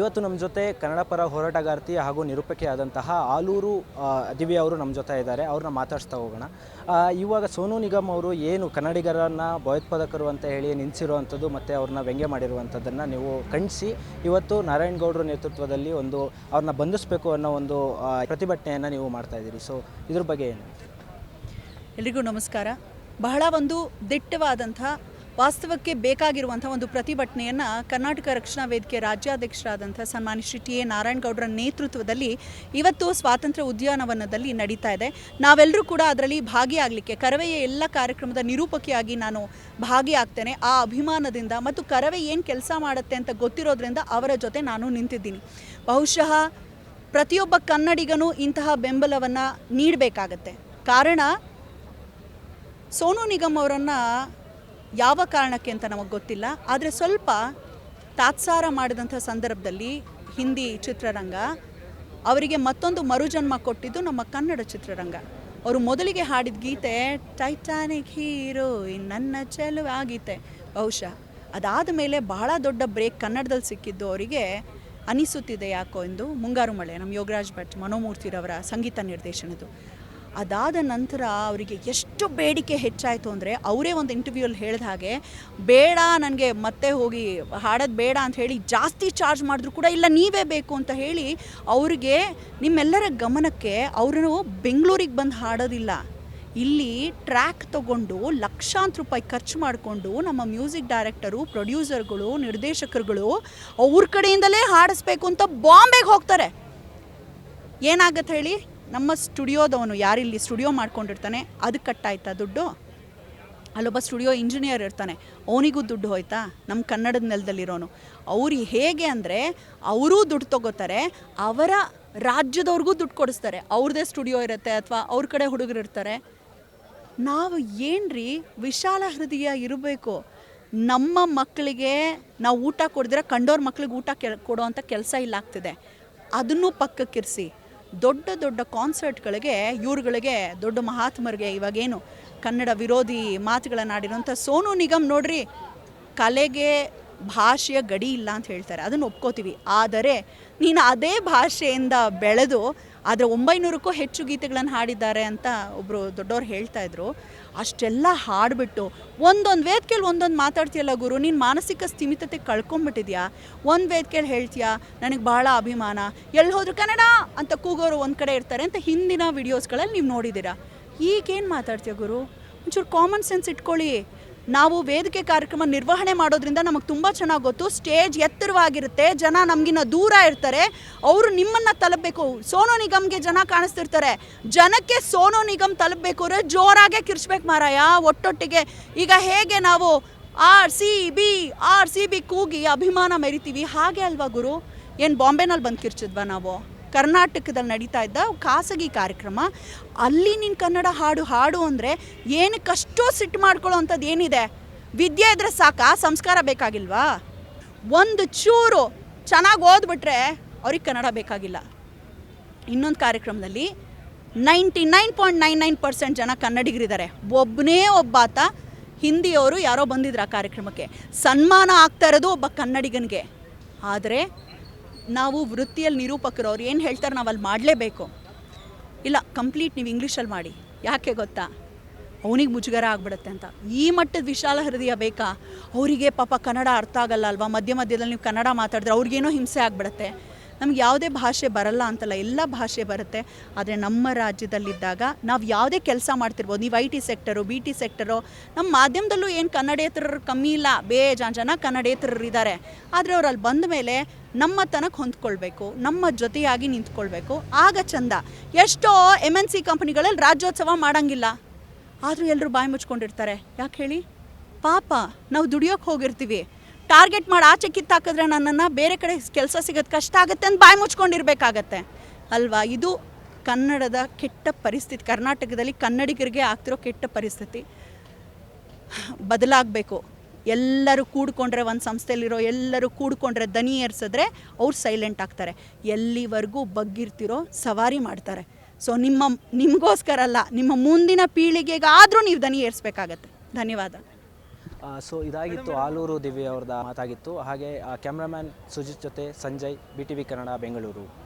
ಇವತ್ತು ನಮ್ಮ ಜೊತೆ ಕನ್ನಡ ಪರ ಹೋರಾಟಗಾರ್ತಿ ಹಾಗೂ ನಿರೂಪಕಿಯಾದಂತಹ ಆಲೂರು ದಿವಿ ಅವರು ನಮ್ಮ ಜೊತೆ ಇದ್ದಾರೆ. ಅವ್ರನ್ನ ಮಾತಾಡಿಸ್ತಾ ಹೋಗೋಣ. ಇವಾಗ ಸೋನು ನಿಗಮ್ ಅವರು ಏನು ಕನ್ನಡಿಗರನ್ನ ಭಯೋತ್ಪಾದಕರು ಅಂತ ಹೇಳಿ ನಿಲ್ಲಿಸಿರುವಂಥದ್ದು ಮತ್ತು ಅವ್ರನ್ನ ವ್ಯಂಗ್ಯ ಮಾಡಿರುವಂಥದ್ದನ್ನು ನೀವು ಖಂಡಿಸಿ. ಇವತ್ತು ನಾರಾಯಣ್ ಗೌಡರ ನೇತೃತ್ವದಲ್ಲಿ ಒಂದು ಅವ್ರನ್ನ ಬಂಧಿಸಬೇಕು ಅನ್ನೋ ಒಂದು ಪ್ರತಿಭಟನೆಯನ್ನು ನೀವು ಮಾಡ್ತಾ ಇದ್ದೀರಿ. ಸೊ ಇದ್ರ ಬಗ್ಗೆ ಏನು ಎಲ್ರಿಗೂ ನಮಸ್ಕಾರ. ಬಹಳ ಒಂದು ದಿಟ್ಟವಾದಂಥ ವಾಸ್ತವಕ್ಕೆ ಬೇಕಾಗಿರುವಂಥ ಒಂದು ಪ್ರತಿಭಟನೆಯನ್ನು ಕರ್ನಾಟಕ ರಕ್ಷಣಾ ವೇದಿಕೆ ರಾಜ್ಯಾಧ್ಯಕ್ಷರಾದಂಥ ಸನ್ಮಾನ್ಯ ಶ್ರೀ ಟಿ ಎ ನಾರಾಯಣಗೌಡರ ನೇತೃತ್ವದಲ್ಲಿ ಇವತ್ತು ಸ್ವಾತಂತ್ರ್ಯ ಉದ್ಯಾನವನದಲ್ಲಿ ನಡೀತಾ ಇದೆ. ನಾವೆಲ್ಲರೂ ಕೂಡ ಅದರಲ್ಲಿ ಭಾಗಿಯಾಗಲಿಕ್ಕೆ, ಕರವೆಯ ಎಲ್ಲ ಕಾರ್ಯಕ್ರಮದ ನಿರೂಪಕಿಯಾಗಿ ನಾನು ಭಾಗಿಯಾಗ್ತೇನೆ. ಆ ಅಭಿಮಾನದಿಂದ ಮತ್ತು ಕರವೇ ಏನು ಕೆಲಸ ಮಾಡುತ್ತೆ ಅಂತ ಗೊತ್ತಿರೋದ್ರಿಂದ ಅವರ ಜೊತೆ ನಾನು ನಿಂತಿದ್ದೀನಿ. ಬಹುಶಃ ಪ್ರತಿಯೊಬ್ಬ ಕನ್ನಡಿಗನೂ ಇಂತಹ ಬೆಂಬಲವನ್ನು ನೀಡಬೇಕಾಗತ್ತೆ. ಕಾರಣ ಸೋನು ನಿಗಮ್ ಅವರನ್ನು ಯಾವ ಕಾರಣಕ್ಕೆ ಅಂತ ನಮಗೆ ಗೊತ್ತಿಲ್ಲ. ಆದರೆ ಸ್ವಲ್ಪ ತಾತ್ಸಾರ ಮಾಡಿದಂಥ ಸಂದರ್ಭದಲ್ಲಿ ಹಿಂದಿ ಚಿತ್ರರಂಗ ಅವರಿಗೆ ಮತ್ತೊಂದು ಮರುಜನ್ಮ ಕೊಟ್ಟಿದ್ದು ನಮ್ಮ ಕನ್ನಡ ಚಿತ್ರರಂಗ. ಅವರು ಮೊದಲಿಗೆ ಹಾಡಿದ ಗೀತೆ ಟೈಟಾನಿಕ್ ಹೀರೋ ನನ್ನ ಚೆಲುವೆ ಆ ಗೀತೆ ಬಹುಶಃ ಅದಾದ ಮೇಲೆ ಬಹಳ ದೊಡ್ಡ ಬ್ರೇಕ್ ಕನ್ನಡದಲ್ಲಿ ಸಿಕ್ಕಿದ್ದು ಅವರಿಗೆ ಅನಿಸುತ್ತಿದೆ ಯಾಕೋ ಎಂದು ಮುಂಗಾರು ಮಳೆ ನಮ್ಮ ಯೋಗರಾಜ್ ಭಟ್ ಮನೋಮೂರ್ತಿರವರ ಸಂಗೀತ ನಿರ್ದೇಶನದ್ದು. ಅದಾದ ನಂತರ ಅವರಿಗೆ ಎಷ್ಟು ಬೇಡಿಕೆ ಹೆಚ್ಚಾಯಿತು ಅಂದರೆ ಅವರೇ ಒಂದು ಇಂಟರ್ವ್ಯೂಲ್ಲಿ ಹೇಳಿದ ಹಾಗೆ, ಬೇಡ, ನನಗೆ ಮತ್ತೆ ಹೋಗಿ ಹಾಡೋದು ಬೇಡ ಅಂತ ಹೇಳಿ ಜಾಸ್ತಿ ಚಾರ್ಜ್ ಮಾಡಿದ್ರು ಕೂಡ ಇಲ್ಲ, ನೀವೇ ಬೇಕು ಅಂತ ಹೇಳಿ ಅವ್ರಿಗೆ ನಿಮ್ಮೆಲ್ಲರ ಗಮನಕ್ಕೆ ಅವರು ಬೆಂಗಳೂರಿಗೆ ಬಂದು ಹಾಡೋದಿಲ್ಲ. ಇಲ್ಲಿ ಟ್ರ್ಯಾಕ್ ತಗೊಂಡು ಲಕ್ಷಾಂತರ ರೂಪಾಯಿ ಖರ್ಚು ಮಾಡಿಕೊಂಡು ನಮ್ಮ ಮ್ಯೂಸಿಕ್ ಡೈರೆಕ್ಟರು ಪ್ರೊಡ್ಯೂಸರ್ಗಳು ನಿರ್ದೇಶಕರುಗಳು ಅವ್ರ ಕಡೆಯಿಂದಲೇ ಹಾಡಿಸ್ಬೇಕು ಅಂತ ಬಾಂಬೆಗೆ ಹೋಗ್ತಾರೆ. ಏನಾಗತ್ತೆ ಹೇಳಿ? ನಮ್ಮ ಸ್ಟುಡಿಯೋದವನು ಯಾರಿಲ್ಲಿ ಸ್ಟುಡಿಯೋ ಮಾಡ್ಕೊಂಡಿರ್ತಾನೆ ಅದಕ್ಕೆ ಕಟ್ಟಾಯ್ತಾ ದುಡ್ಡು? ಅಲ್ಲೊಬ್ಬ ಸ್ಟುಡಿಯೋ ಇಂಜಿನಿಯರ್ ಇರ್ತಾನೆ, ಅವನಿಗೂ ದುಡ್ಡು ಹೋಯ್ತಾ? ನಮ್ಮ ಕನ್ನಡದ ನೆಲದಲ್ಲಿರೋನು. ಅವ್ರು ಹೇಗೆ ಅಂದರೆ, ಅವರೂ ದುಡ್ಡು ತಗೋತಾರೆ, ಅವರ ರಾಜ್ಯದವ್ರಿಗೂ ದುಡ್ಡು ಕೊಡಿಸ್ತಾರೆ. ಅವ್ರದ್ದೇ ಸ್ಟುಡಿಯೋ ಇರುತ್ತೆ ಅಥವಾ ಅವ್ರ ಕಡೆ ಹುಡುಗರು ಇರ್ತಾರೆ. ನಾವು ಏನ್ರಿ ವಿಶಾಲ ಹೃದಯ ಇರಬೇಕು. ನಮ್ಮ ಮಕ್ಕಳಿಗೆ ನಾವು ಊಟ ಕೊಡಿದ್ರೆ, ಕಂಡೋರ್ ಮಕ್ಳಿಗೆ ಊಟ ಕೆ ಕೊಡೋ ಅಂಥ ಕೆಲಸ ಇಲ್ಲಾಗ್ತಿದೆ. ಅದನ್ನು ಪಕ್ಕಕ್ಕಿರಿಸಿ. ದೊಡ್ಡ ದೊಡ್ಡ ಕಾನ್ಸರ್ಟ್ಗಳಿಗೆ ಇವ್ರುಗಳಿಗೆ ದೊಡ್ಡ ಮಹಾತ್ಮರಿಗೆ ಇವಾಗೇನು ಕನ್ನಡ ವಿರೋಧಿ ಮಾತುಗಳನ್ನಾಡಿರೋಂಥ ಸೋನು ನಿಗಮ್ ನೋಡ್ರಿ, ಕಲೆಗೆ ಭಾಷೆಯ ಗಡಿ ಇಲ್ಲ ಅಂತ ಹೇಳ್ತಾರೆ. ಅದನ್ನು ಒಪ್ಕೋತೀವಿ. ಆದರೆ ನೀನು ಅದೇ ಭಾಷೆಯಿಂದ ಬೆಳೆದು ಆದರೆ ಒಂಬೈನೂರಕ್ಕೂ ಹೆಚ್ಚು ಗೀತೆಗಳನ್ನು ಹಾಡಿದ್ದಾರೆ ಅಂತ ಒಬ್ಬರು ದೊಡ್ಡವ್ರು ಹೇಳ್ತಾ ಇದ್ರು. ಅಷ್ಟೆಲ್ಲ ಹಾಡಿಬಿಟ್ಟು, ಒಂದೊಂದು ವೇದಿಕೆಯಲ್ಲಿ ಒಂದೊಂದು ಮಾತಾಡ್ತೀಯಲ್ಲ ಗುರು, ನೀನು ಮಾನಸಿಕ ಸ್ಥಿಮಿತತೆ ಕಳ್ಕೊಂಬಿಟ್ಟಿದ್ಯಾ? ಒಂದು ವೇದಿಕೆಯಲ್ಲಿ ಹೇಳ್ತೀಯಾ, ನನಗೆ ಬಹಳ ಅಭಿಮಾನ ಎಲ್ಲಿ ಹೋದ್ರು ಕನ್ನಡ ಅಂತ ಕೂಗೋರು ಒಂದು ಕಡೆ ಇರ್ತಾರೆ ಅಂತ ಹಿಂದಿನ ವಿಡಿಯೋಸ್ಗಳಲ್ಲಿ ನೀವು ನೋಡಿದ್ದೀರಾ? ಈಗೇನು ಮಾತಾಡ್ತೀಯ ಗುರು? ಒಂಚೂರು ಕಾಮನ್ ಸೆನ್ಸ್ ಇಟ್ಕೊಳ್ಳಿ. ನಾವು ವೇದಿಕೆ ಕಾರ್ಯಕ್ರಮ ನಿರ್ವಹಣೆ ಮಾಡೋದ್ರಿಂದ ನಮಗೆ ತುಂಬ ಚೆನ್ನಾಗಿ ಗೊತ್ತು. ಸ್ಟೇಜ್ ಎತ್ತರವಾಗಿರುತ್ತೆ, ಜನ ನಮಗಿನ್ನ ದೂರ ಇರ್ತಾರೆ. ಅವರು ನಿಮ್ಮನ್ನು ತಲುಪಬೇಕು. ಸೋನು ನಿಗಮ್ಗೆ ಜನ ಕಾಣಿಸ್ತಿರ್ತಾರೆ. ಜನಕ್ಕೆ ಸೋನು ನಿಗಮ್ ತಲುಪಬೇಕು ಅಂದರೆ ಜೋರಾಗೆ ಕಿರ್ಚ್ಬೇಕು ಮಾರಾಯ. ಒಟ್ಟೊಟ್ಟಿಗೆ ಈಗ ಹೇಗೆ ನಾವು R C B, R C B ಕೂಗಿ ಅಭಿಮಾನ ಮೆರಿತೀವಿ? ಹಾಗೆ ಅಲ್ವಾ ಗುರು? ಏನು ಬಾಂಬೆನಲ್ಲಿ ಬಂದು ಕಿರ್ಚಿದ್ವಾ ನಾವು? ಕರ್ನಾಟಕದಲ್ಲಿ ನಡೀತಾ ಇದ್ದ ಖಾಸಗಿ ಕಾರ್ಯಕ್ರಮ, ಅಲ್ಲಿ ನಿನ್ನ ಕನ್ನಡ ಹಾಡು ಹಾಡು ಅಂದರೆ ಏನಕ್ಕಷ್ಟೋ ಸಿಟ್ಟು ಮಾಡ್ಕೊಳ್ಳೋ ಅಂಥದ್ದು ಏನಿದೆ? ವಿದ್ಯೆ ಇದ್ರೆ ಸಾಕಾ? ಸಂಸ್ಕಾರ ಬೇಕಾಗಿಲ್ವಾ? ಒಂದು ಚೂರು ಚೆನ್ನಾಗಿ ಓದ್ಬಿಟ್ರೆ ಅವ್ರಿಗೆ ಕನ್ನಡ ಬೇಕಾಗಿಲ್ಲ. ಇನ್ನೊಂದು ಕಾರ್ಯಕ್ರಮದಲ್ಲಿ ninety nine point nine nine percent ಜನ ಕನ್ನಡಿಗರಿದ್ದಾರೆ. ಒಬ್ಬನೇ ಒಬ್ಬಾತ ಹಿಂದಿಯವರು ಯಾರೋ ಬಂದಿದ್ರು ಆ ಕಾರ್ಯಕ್ರಮಕ್ಕೆ. ಸನ್ಮಾನ ಆಗ್ತಾ ಇರೋದು ಒಬ್ಬ ಕನ್ನಡಿಗನಿಗೆ. ಆದರೆ ನಾವು ವೃತ್ತಿಯಲ್ಲಿ ನಿರೂಪಕರು ಅವ್ರು ಏನು ಹೇಳ್ತಾರೆ ನಾವು ಅಲ್ಲಿ ಮಾಡಲೇಬೇಕು. ಇಲ್ಲ, ಕಂಪ್ಲೀಟ್ ನೀವು ಇಂಗ್ಲೀಷಲ್ಲಿ ಮಾಡಿ. ಯಾಕೆ ಗೊತ್ತಾ? ಅವನಿಗೆ ಮುಜುಗರ ಆಗ್ಬಿಡುತ್ತೆ ಅಂತ. ಈ ಮಟ್ಟದ ವಿಶಾಲ ಹೃದಯ ಬೇಕಾ? ಅವರಿಗೆ ಪಾಪ ಕನ್ನಡ ಅರ್ಥ ಆಗಲ್ಲ ಅಲ್ವಾ? ಮಧ್ಯ ಮಧ್ಯದಲ್ಲಿ ನೀವು ಕನ್ನಡ ಮಾತಾಡಿದ್ರೆ ಅವ್ರಿಗೇನೋ ಹಿಂಸೆ ಆಗ್ಬಿಡುತ್ತೆ. ನಮ್ಗೆ ಯಾವುದೇ ಭಾಷೆ ಬರಲ್ಲ ಅಂತಲ್ಲ, ಎಲ್ಲ ಭಾಷೆ ಬರುತ್ತೆ. ಆದರೆ ನಮ್ಮ ರಾಜ್ಯದಲ್ಲಿದ್ದಾಗ ನಾವು ಯಾವುದೇ ಕೆಲಸ ಮಾಡ್ತಿರ್ಬೋದು. ನೀವು I T sector B T sector ನಮ್ಮ ಮಾಧ್ಯಮದಲ್ಲೂ ಏನು ಕನ್ನಡೇತರರು ಕಮ್ಮಿ ಇಲ್ಲ, ಬೇಜಾನ್ ಜನ ಕನ್ನಡೇತರರು ಇದ್ದಾರೆ ಆದರೆ ಅವ್ರು ಅಲ್ಲಿ ಬಂದ ಮೇಲೆ ನಮ್ಮ ತನಕ ಹೊಂದ್ಕೊಳ್ಬೇಕು, ನಮ್ಮ ಜೊತೆಯಾಗಿ ನಿಂತ್ಕೊಳ್ಬೇಕು. ಆಗ ಚಂದ. ಎಷ್ಟೋ ಎಂ ಎನ್ ಸಿ ಕಂಪ್ನಿಗಳಲ್ಲಿ ರಾಜ್ಯೋತ್ಸವ ಮಾಡೋಂಗಿಲ್ಲ. ಆದರೂ ಎಲ್ಲರೂ ಬಾಯಿ ಮುಚ್ಕೊಂಡಿರ್ತಾರೆ. ಯಾಕೆ ಹೇಳಿ? ಪಾಪ, ನಾವು ದುಡಿಯೋಕೆ ಹೋಗಿರ್ತೀವಿ. ಟಾರ್ಗೆಟ್ ಮಾಡಿ ಆಚೆ ಕಿತ್ತಾಕಿದ್ರೆ ನನ್ನನ್ನು ಬೇರೆ ಕಡೆ ಕೆಲಸ ಸಿಗೋದು ಕಷ್ಟ ಆಗುತ್ತೆ ಅಂತ ಬಾಯಿ ಮುಚ್ಕೊಂಡಿರಬೇಕಾಗತ್ತೆ. ಅಲ್ವಾ? ಇದು ಕನ್ನಡದ ಕೆಟ್ಟ ಪರಿಸ್ಥಿತಿ. ಕರ್ನಾಟಕದಲ್ಲಿ ಕನ್ನಡಿಗರಿಗೆ ಆಗ್ತಿರೋ ಕೆಟ್ಟ ಪರಿಸ್ಥಿತಿ. ಬದಲಾಗಬೇಕು. ಎಲ್ಲರೂ ಕೂಡ್ಕೊಂಡ್ರೆ ಒಂದು ಸಂಸ್ಥೆಯಲ್ಲಿರೋ ಎಲ್ಲರೂ ಕೂಡ್ಕೊಂಡ್ರೆ ದನಿ ಏರ್ಸಿದ್ರೆ ಅವ್ರು ಸೈಲೆಂಟ್ ಆಗ್ತಾರೆ. ಎಲ್ಲಿವರೆಗೂ ಬಗ್ಗಿರ್ತಿರೋ ಸವಾರಿ ಮಾಡ್ತಾರೆ. ಸೊ, ನಿಮ್ಮ, ನಿಮಗೋಸ್ಕರ ಅಲ್ಲ, ನಿಮ್ಮ ಮುಂದಿನ ಪೀಳಿಗೆಗಾದರೂ ನೀವು ದನಿ ಏರಿಸ್ಬೇಕಾಗತ್ತೆ. ಧನ್ಯವಾದ. ಸೊ ಇದಾಗಿತ್ತು ಆಲೂರು ದಿವ್ಯ ಅವ್ರದ್ದು ಮಾತಾಗಿತ್ತು. ಹಾಗೆ ಕ್ಯಾಮ್ರಾಮ್ಯಾನ್ ಸುಜಿತ್ ಜೊತೆ Sanjay B T V Kannada Bengaluru.